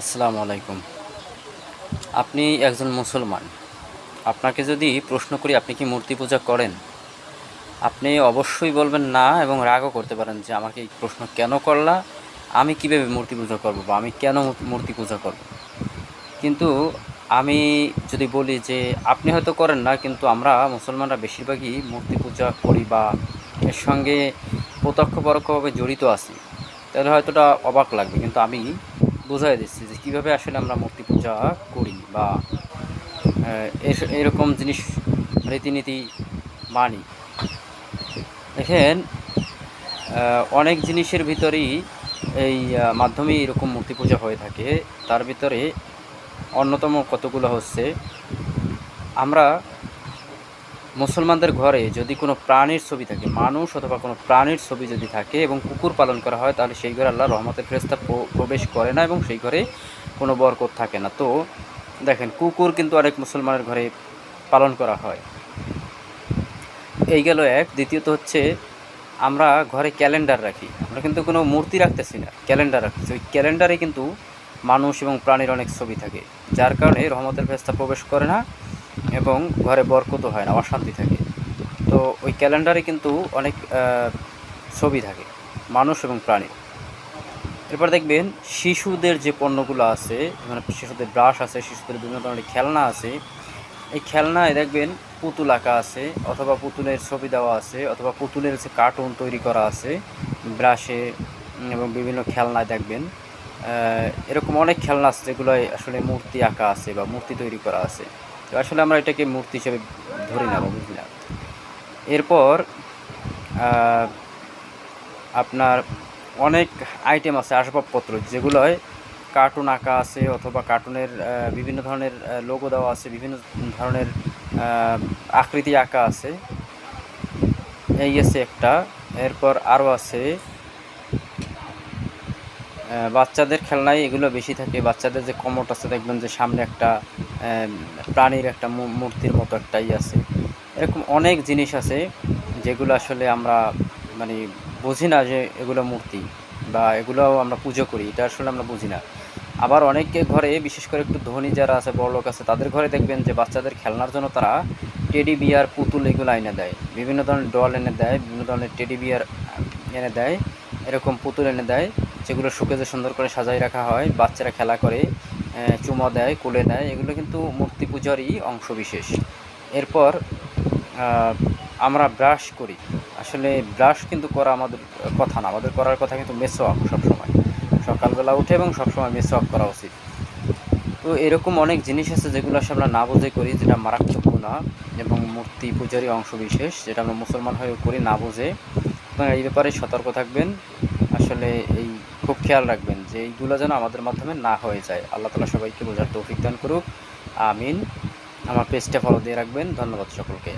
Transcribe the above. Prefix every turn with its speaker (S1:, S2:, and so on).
S1: আসসালামু আলাইকুম। আপনি একজন মুসলমান। আপনাকে যদি প্রশ্ন করি, আপনি কি মূর্তি পূজা করেন? আপনি অবশ্যই বলবেন না এবং রাগও করতে পারেন যে, আমাকে এই প্রশ্ন কেন করলা? আমি কীভাবে মূর্তি পূজা করব বা আমি কেন মূর্তি পূজা করব? কিন্তু আমি যদি বলি যে, আপনি হয়তো করেন না, কিন্তু আমরা মুসলমানরা বেশিরভাগই মূর্তি পূজা করি বা এর সঙ্গে প্রত্যক্ষ পরোক্ষভাবে জড়িত আছি। তাহলে হয়তোটা অবাক লাগবে, কিন্তু আমি বোঝাই দিচ্ছি যে কীভাবে আসলে আমরা মূর্তি পূজা করি বা এরকম জিনিস রীতিনীতি মানি। দেখেন অনেক জিনিসের ভিতরেই এই মাধ্যমে এরকম মূর্তি পূজা হয়ে থাকে। তার ভিতরে অন্যতম কতগুলো হচ্ছে, আমরা মুসলমানদের ঘরে যদি কোনো প্রাণীর ছবি থাকে, মানুষ অথবা কোনো প্রাণীর ছবি যদি থাকে এবং কুকুর পালন করা হয়, তাহলে সেই ঘরে আল্লাহ রহমতের ফেরেস্তা প্রবেশ করে না এবং সেই ঘরে কোনো বরকত থাকে না। তো দেখেন, কুকুর কিন্তু অনেক মুসলমানের ঘরে পালন করা হয়। এই গেল এক। দ্বিতীয়ত হচ্ছে, আমরা ঘরে ক্যালেন্ডার রাখি। আমরা কিন্তু কোনো মূর্তি রাখতেছি না, ক্যালেন্ডার রাখতেছি। ওই ক্যালেন্ডারে কিন্তু মানুষ এবং প্রাণীর অনেক ছবি থাকে, যার কারণে রহমতের ফেস্তা প্রবেশ করে না। এবং ঘরে বরকত হয় না, অশান্তি থাকে। তো ওই ক্যালেন্ডারে কিন্তু অনেক ছবি থাকে, মানুষ এবং প্রাণী। এরপর দেখবেন শিশুদের যে পণ্যগুলো আছে মানে শিশুদের ব্রাশ আছে, শিশুদের বিভিন্ন ধরনের খেলনা আছে, এই খেলনায় দেখবেন পুতুল আঁকা আছে, অথবা পুতুলের ছবি দেওয়া আছে, অথবা পুতুলের যে কার্টুন তৈরি করা আছে, ব্রাশে এবং বিভিন্ন খেলনায় দেখবেন এরকম অনেক খেলনা আছে যেগুলোয় আসলে মূর্তি আঁকা আছে বা মূর্তি তৈরি করা আছে। তো আসলে আমরা এটাকে মূর্তি হিসেবে ধরে না বা না। এরপর আপনার অনেক আইটেম আছে, আসবাবপত্র যেগুলোয় কার্টুন আঁকা আছে অথবা কার্টুনের বিভিন্ন ধরনের লোগো দেওয়া আছে, বিভিন্ন ধরনের আকৃতি আঁকা আছে। এই আছে একটা, এরপর আরও আছে বাচ্চাদের খেলনায় এগুলো বেশি থাকে। বাচ্চাদের যে কমট আছে, দেখবেন যে সামনে একটা প্রাণীর একটা মূর্তির মতো একটাই আছে। এরকম অনেক জিনিস আছে যেগুলো আসলে আমরা মানে বুঝি না যে এগুলো মূর্তি বা এগুলো আমরা পুজো করি। এটা আসলে আমরা বুঝি না। আবার অনেকে ঘরে, বিশেষ করে একটু ধনী যারা আছে, বড় লোক আছে, তাদের ঘরে দেখবেন যে বাচ্চাদের খেলনার জন্য তারা টেডি বিয়ার পুতুল এগুলো এনে দেয়। বিভিন্ন ধরনের ডল এনে দেয়, বিভিন্ন ধরনের টেডি বিয়ার এনে দেয়, এরকম পুতুল এনে দেয়। যেগুলো শুকেজে সুন্দর করে সাজাই রাখা হয়, বাচ্চারা খেলা করে চুমো দেয়, কোলে দেয়, এগুলো কিন্তু মূর্তি পূজারই অংশ বিশেষ। এরপর আমরা ব্রাশ করি। আসলে ব্রাশ কিন্তু করা আমাদের কথা না, আমাদের করার কথা কিন্তু মেসোয়াক সবসময়। সকালবেলা উঠে এবং সবসময় মেসোয়াক করা উচিত। তো এরকম অনেক জিনিস আছে যেগুলো আমরা না বুঝে করি, যেটা মারাত্মক গুণা এবং মূর্তি পূজারই অংশ বিশেষ, যেটা আমরা মুসলমান হয়েও করি না বুঝে। এই ব্যাপারে সতর্ক থাকবেন। আসলে এই খুব খেয়াল রাখবেন যে এইগুলো যেন আমাদের মাধ্যমে না হয়ে যায়। আল্লাহ তালা সবাইকে বোঝার তৌফিক দান করুক। আমিন। আমার পেজটা ফলো দিয়ে রাখবেন। ধন্যবাদ সকলকে।